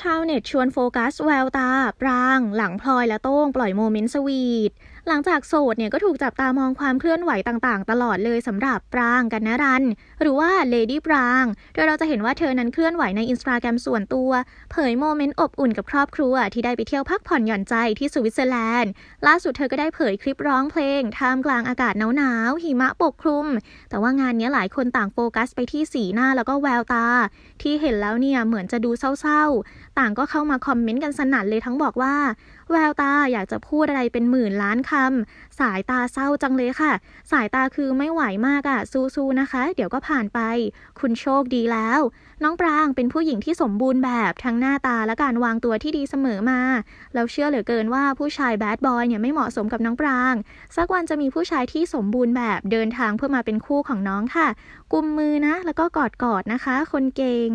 ชาวเน็ตชวนโฟกัสแววตา ปราง หลังพลอยและโต้งปล่อยโมเมนต์สวีท หลังจากโสดเนี่ยก็ถูกจับตามองความเคลื่อนไหวต่างๆ ตลอดเลยสำหรับปรางกันนรัน หรือว่าเลดี้ปราง โดยเราจะเห็นว่าเธอนั้นเคลื่อนไหวในอินสตาแกรมส่วนตัว เผยโมเมนต์อบอุ่นกับครอบครัว ที่ได้ไปเที่ยวพักผ่อนหย่อนใจที่สวิตเซอร์แลนด์ ล่าสุดเธอก็ได้เผยคลิปร้องเพลงท่ามกลางอากาศหนาวๆหิมะปกคลุม แต่ว่างานนี้หลายคนต่างโฟกัสไปที่สีหน้าแล้วก็แววตา ที่เห็นแล้วเนี่ยเหมือนจะดูเศร้าๆ ต่างก็เข้ามาคอมเมนต์กันสนั่นเลยทั้งบอกว่า แววตาอยากจะพูดอะไรเป็นหมื่นล้านคำสายตาเศร้าจังเลยค่ะ สายตาคือไม่ไหวมากอะ่ะสู้ๆนะคะ เดี๋ยวก็ผ่านไป คุณโชคดีแล้ว น้องปรางเป็นผู้หญิงที่สมบูรณ์แบบทั้งหน้าตาและการวางตัวที่ดีเสมอมาแล้วเชื่อเหลือเกินว่าผู้ชายแบดบอยเนี่ยไม่เหมาะสมกับน้องปราง สักวันจะมีผู้ชายที่สมบูรณ์แบบเดินทางเพื่อมาเป็นคู่ของน้องค่ะ กุมมือนะ แล้วก็กอดๆนะคะ คนเก่ง